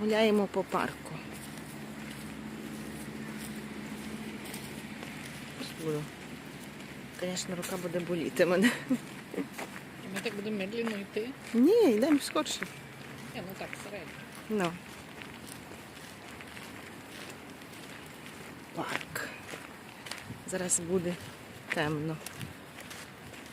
Гуляємо по парку. Буду. Звісно, рука буде боліти мене. Ми так будемо медленно йти. Ні, йдемо скорше. Ні, ну так, середньо. Ну. Парк. Зараз буде темно.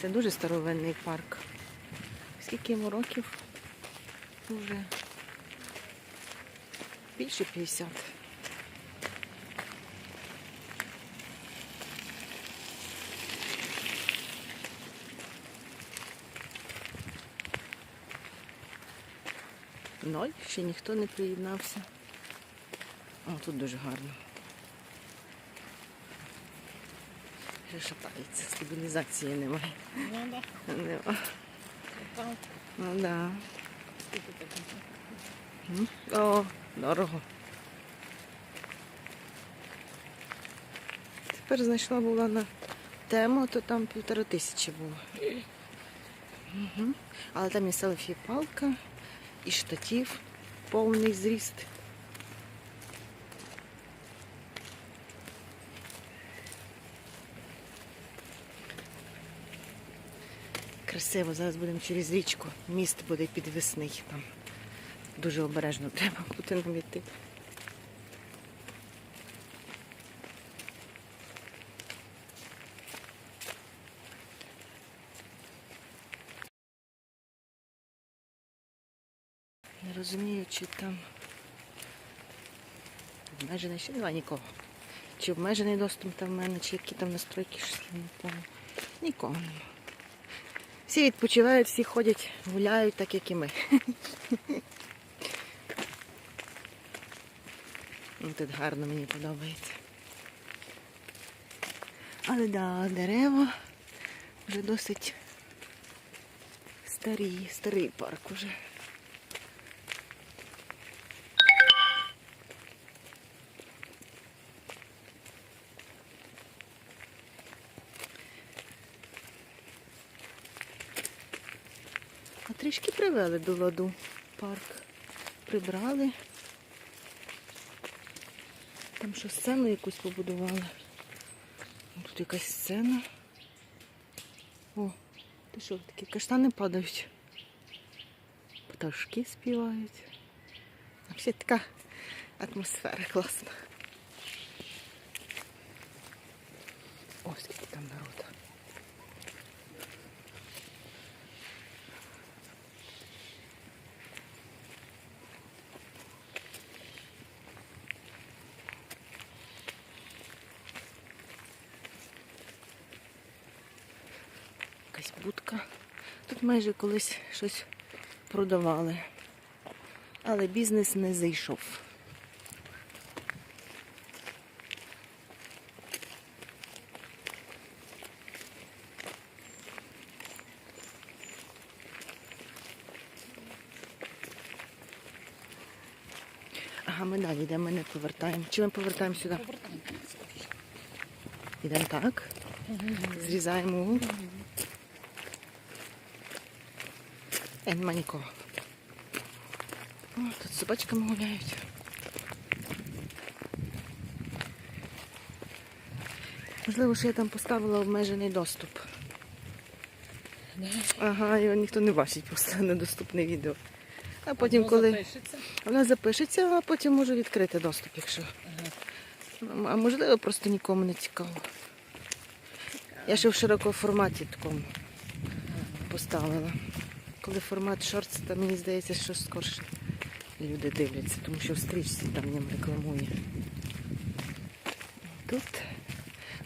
Це дуже старовинний парк. Скільки йому років? Уже більше 50. Ноль, ще ніхто не приєднався. О, тут дуже гарно. Ще шатається, стабілізації немає. Ну да. Нема. Ну да. О, дорого. Тепер знайшла була на тему, то там півтора тисячі було. Але там є селфі палка і штатів, повний зріст. Красиво, зараз будемо через річку. Міст буде підвісний там. Дуже обережно треба бути нам йти. Не розумію, чи там обмежений ще немає нікого. Чи обмежений доступ там в мене, чи які там настройки, щось не пам'ятаю. Нікого нема. Всі відпочивають, всі ходять, гуляють, так як і ми. Ну, Тут гарно мені подобається. Але да, дерева вже досить старі, старий парк уже. А трішки привели до ладу парк. Прибрали. Там що сцену якусь побудували. Тут якась сцена. О, ти що, такі каштани падають. Пташки співають. Взагалі така атмосфера класна. Ось скільки там народу. Якась будка. Тут майже колись щось продавали. Але бізнес не зайшов. Ага, ми далі йдемо, ми не повертаємо. Чи ми повертаємо сюди? Повертаємося. Йдемо так. Зрізаємо Е, нема нікого. О, тут з собачками гуляють. Можливо, що я там поставила обмежений доступ. Ага, його ніхто не бачить, просто недоступне відео. А потім, коли запишеться. вона запишеться, а потім можу відкрити доступ, якщо. Ага. А можливо, просто нікому не цікаво. Я ще в широкому форматі такому поставила. Коли формат шортс, то мені здається, що скорше люди дивляться, тому що в стрічці там ним рекламує. Тут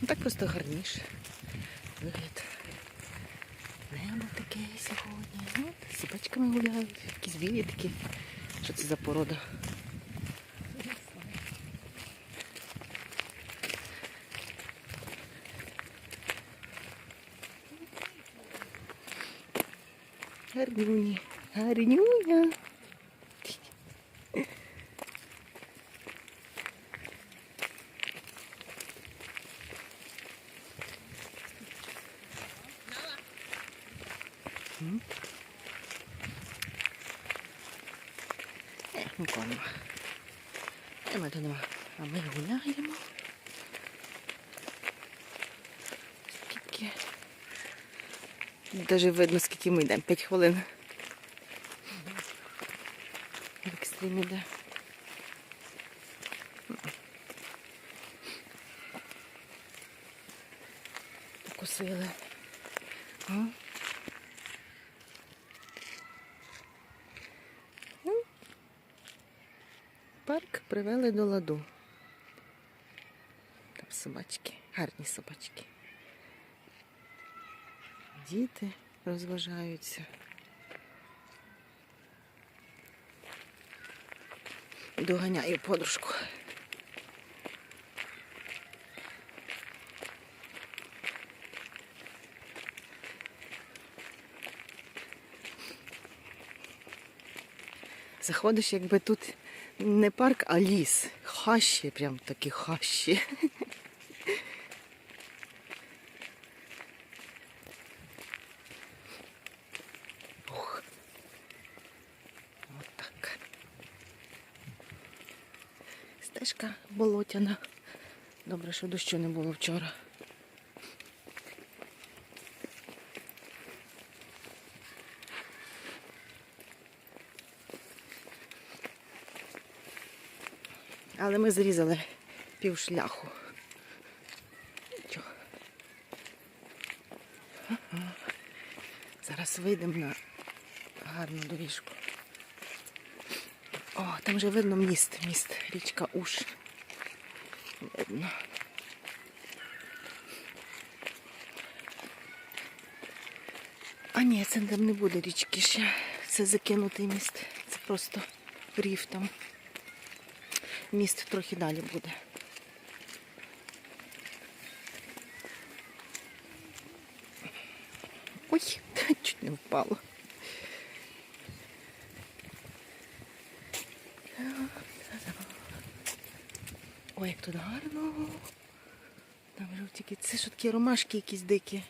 ну, так просто гарніше. Вигляд. Небо таке сьогодні. Ну, от, з собачками гуляють, якісь білі такі. Що це за порода? Гарнюні. Гарнюня. Ні, нікого нема. Нема то нема. Скільки. Даже видно, скільки ми йдемо. 5 хвилин. Екстрім іде. Покусили. Ну, Парк привели до ладу. Там собачки, гарні собачки. Діти розважаються. Доганяю подружку. Заходиш, якби тут не парк, а ліс. Хащі, прям такі хащі. Стежка болотяна. Добре, що дощу не було вчора. Але ми зрізали пів шляху. Зараз вийдемо на гарну доріжку. О, там вже видно міст, міст, річка Уш. Видно. А ні, це там не буде річки ще. Це закинутий міст. Це просто рів там. Міст трохи далі буде. Ой, чуть не впало. Ой, як тут гарно. Там жовтіки. Це що такі ромашки якісь дикі.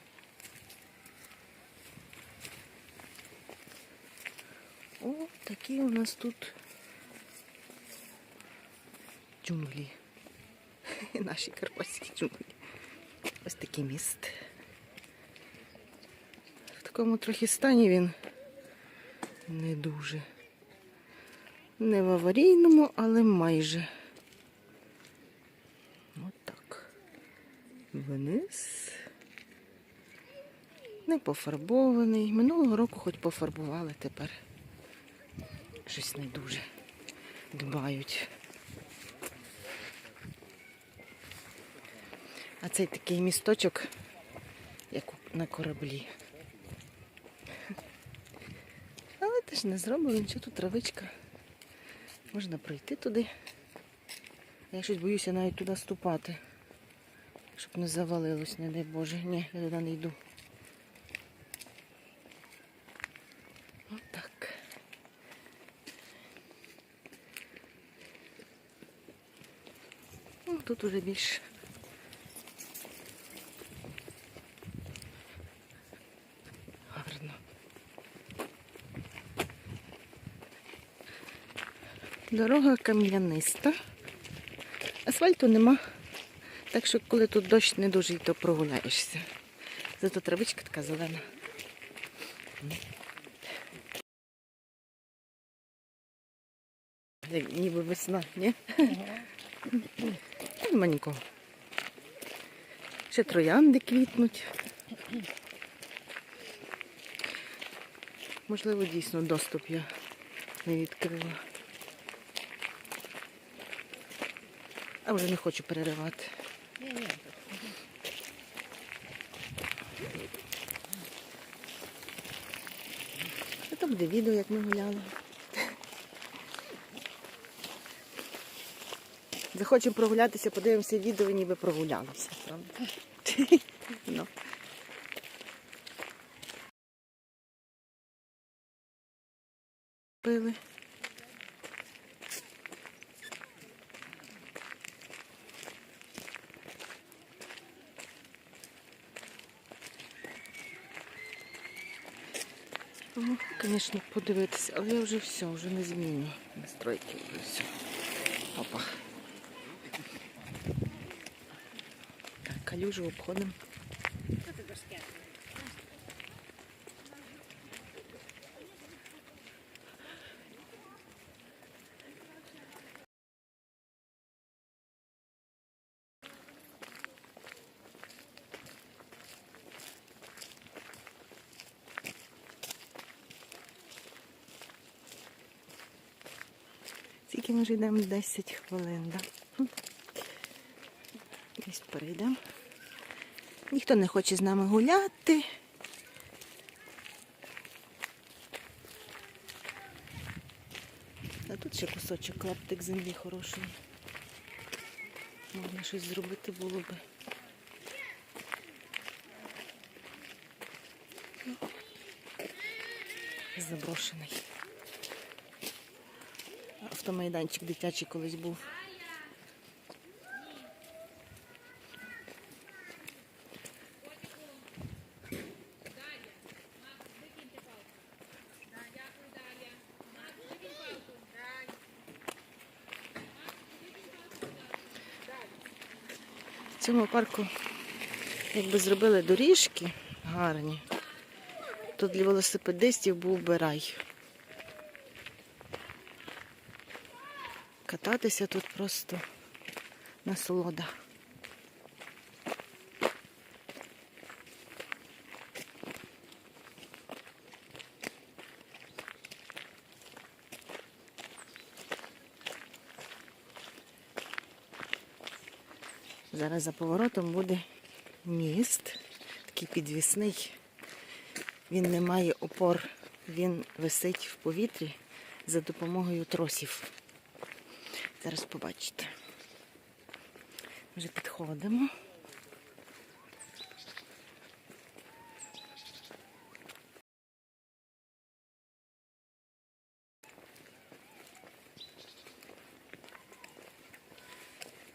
О, такі у нас тут джунглі. Наші карпатські джунглі. Ось такий міст. В такому трохи стані він не дуже. Не в аварійному, але майже. От так. Вниз. Не пофарбований. Минулого року хоч пофарбували тепер. Щось не дуже дбають. А цей такий місточок, як на кораблі. Але теж не зроблено, що тут травичка. Можна пройти туди. Я щось боюся навіть туди ступати. Щоб не завалилось, не дай Боже. Ні, я туди не йду. Отак. Ну, тут уже більш гарно. Дорога кам'яниста. Асфальту нема. Так що, коли тут дощ не дуже, то прогуляєшся. Зато травичка така зелена. Як ніби весна, ні? Нема нікого. Ще троянди квітнуть. Можливо, дійсно доступ я не відкрила. А вже не хочу переривати. Ні, ні. Буде відео, як ми гуляли. Захочемо прогулятися, подивимося відео, ніби прогулялися, правда? Ну. Пили. Ну, звісно, подивитися, але я вже все, вже не зміню настройки. Вже все. Опа. Так, калюжу обходимо. Вже йдемо 10 хвилин, да? Десь перейдемо. Ніхто не хоче з нами гуляти. А тут ще кусочок клаптик землі хороший. Можна щось зробити було би. Заброшений. Автомайданчик дитячий колись був. В цьому парку, якби зробили доріжки гарні, то для велосипедистів був би рай. Кататися тут просто насолода. Зараз за поворотом буде міст, такий підвісний. Він не має опор, він висить в повітрі за допомогою тросів. Зараз побачите. Вже підходимо.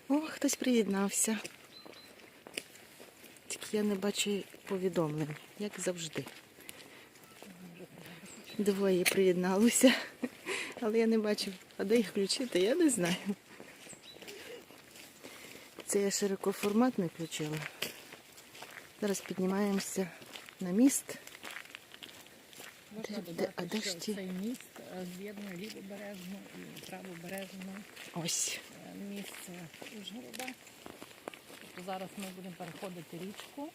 О, хтось приєднався. Тільки я не бачу повідомлень, як завжди. Двоє приєдналося, але я не бачу, а де їх включити, я не знаю. Це я широкоформат не включила. Зараз піднімаємося на міст. Можна Де- додати, а де що ті? цей міст е, з'єднує лівобережну і правобережну Ось. е, місце Ужгорода. Тобто зараз ми будемо переходити річку.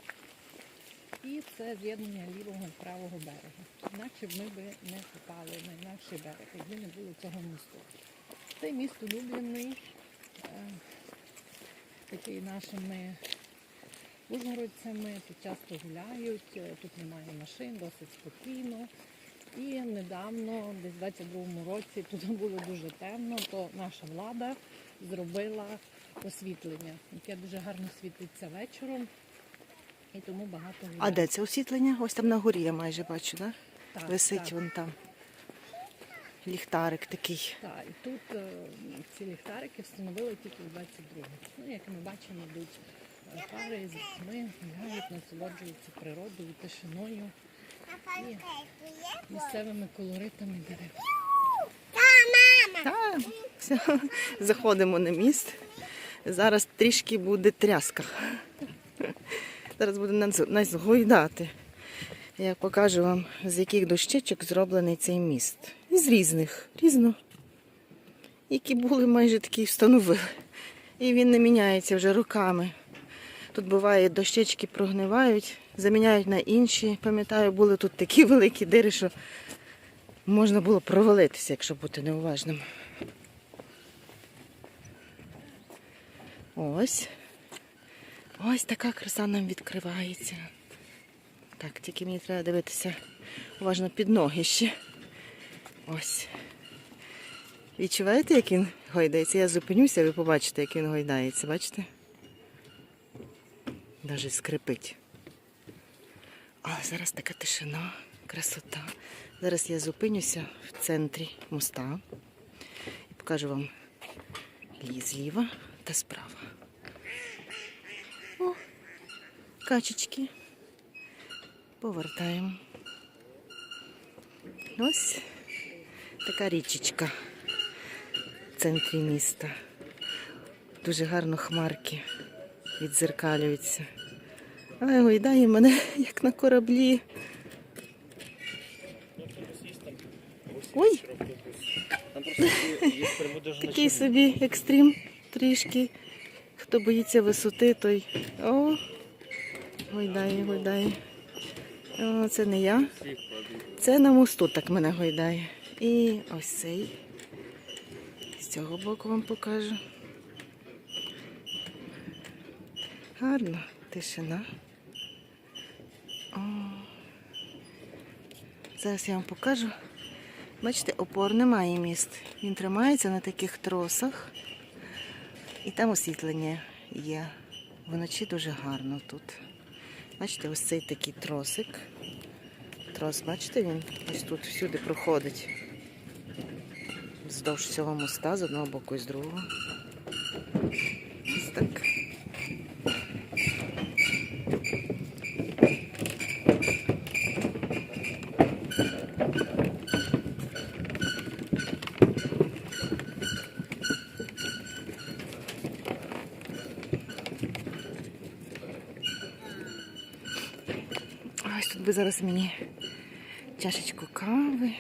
І це з'єднання лівого і правого берега. Інакше б ми би не попали на інакший берег, якби не було цього місту. Цей міст улюблений е, такий нашими ужгородцями, тут часто гуляють, е, тут немає машин, досить спокійно. І недавно, десь в 22-му році, тут було дуже темно, то наша влада зробила освітлення, яке дуже гарно світиться вечором. І тому багато гуляють. А де це освітлення? Ось там на горі я майже бачу, да? Так, Висить так. вон там. Ліхтарик такий. Так, і тут е, ці ліхтарики встановили тільки в 22-му. Ну, як ми бачимо, йдуть е, пари з дітьми, гуляють, насолоджуються природою, тишиною і місцевими колоритами дерев. А, все, заходимо на міст. Зараз трішки буде тряска. Зараз буде нас, нас гойдати. Я покажу вам, з яких дощечок зроблений цей міст. Із різних, різно. Які були майже такі встановили. І він не міняється вже роками. Тут буває, дощечки прогнивають, заміняють на інші. Пам'ятаю, були тут такі великі дири, що можна було провалитися, якщо бути неуважним. Ось. Ось така краса нам відкривається. Так, тільки мені треба дивитися уважно під ноги ще. Ось. Відчуваєте, як він гойдається? Я зупинюся, ви побачите, як він гойдається. Бачите? Навіть скрипить. Але зараз така тишина, красота. Зараз я зупинюся в центрі моста і покажу вам лі- зліва та справа. О, качечки. Повертаємо. Ось така річечка в центрі міста. Дуже гарно хмарки відзеркалюються. Але гойдає мене як на кораблі. Ой, такий собі екстрім трішки. Хто боїться висоти, той. О, гойдає, гойдає. О, це не я. Це на мосту так мене гойдає. І ось цей. З цього боку вам покажу. Гарно, тишина. О. Зараз я вам покажу. Бачите, опор немає міст. Він тримається на таких тросах. І там освітлення є. Вночі дуже гарно тут. Бачите, ось цей такий тросик. Трос, бачите, він ось тут всюди проходить. Вздовж цього моста з одного боку і з другого. Ось так. А Ось тут би зараз мені чашечку кави.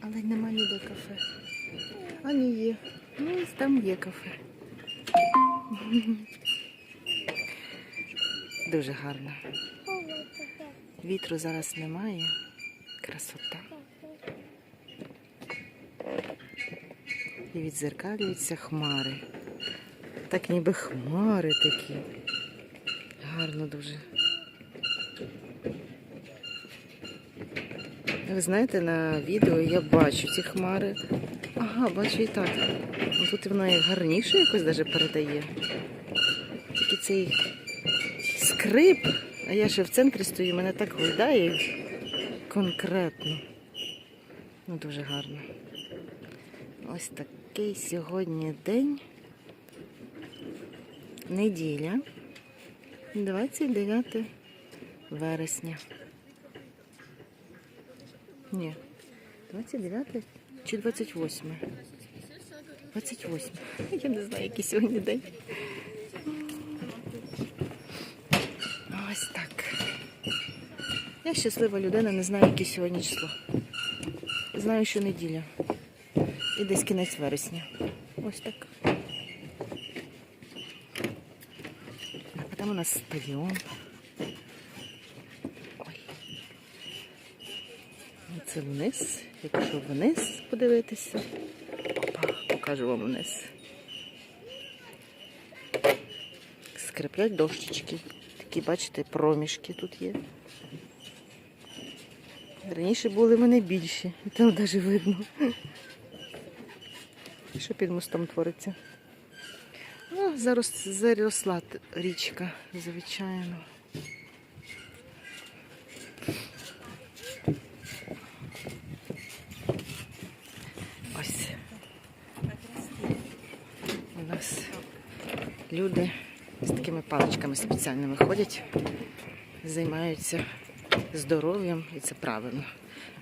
Але нема ніде кафе. А ні є. Ну, ось там є кафе. Дуже гарно. Вітру зараз немає. Красота. І відзеркалюються хмари. Так ніби хмари такі. Гарно дуже. Ви знаєте, на відео я бачу ці хмари. Ага, бачу і так. Ну, Тут воно як гарніше якось даже передає. Тільки цей скрип, а я ще в центрі стою, мене так гойдає конкретно. Ну, дуже гарно. Ось такий сьогодні день. Неділя, 29 вересня. Ні. 29 чи 28? 28. Я не знаю, який сьогодні день. Ось так. Я щаслива людина, не знаю, яке сьогодні число. Знаю, що неділя. І десь кінець вересня. Ось так. А там у нас стадіон. Це вниз. Якщо вниз подивитися, опа, покажу вам вниз. Скриплять дощечки. Такі, бачите, проміжки тут є. Раніше були вони більші, і там навіть видно. Що під мостом твориться? Ну, зараз заросла річка, звичайно. Ось. У нас люди з такими паличками спеціальними ходять, займаються здоров'ям і це правильно.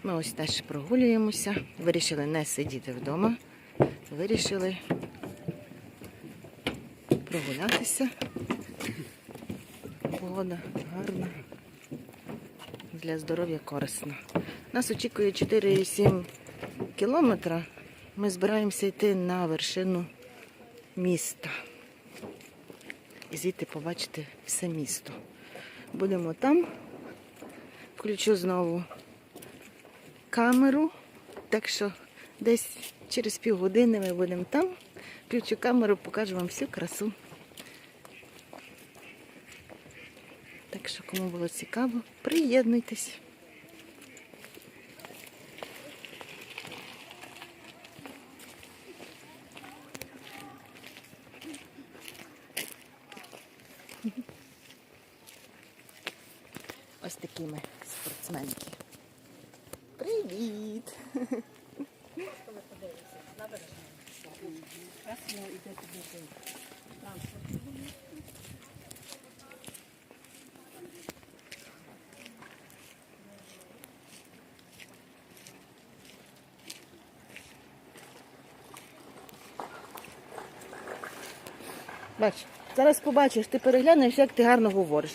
Ми ось теж прогулюємося, вирішили не сидіти вдома, вирішили прогулятися. Погода гарна. Для здоров'я корисна. Нас очікує 4,7 кілометра. Ми збираємося йти на вершину міста. І звідти побачити все місто. Будемо там. Включу знову камеру. Так що десь через півгодини ми будемо там. Включу камеру, покажу вам всю красу. Так що, кому було цікаво, приєднуйтесь. такими спортсменки. Привіт! Ми подивимося. Набережно. Красно йде Бач, зараз побачиш, ти переглянеш, як ти гарно говориш.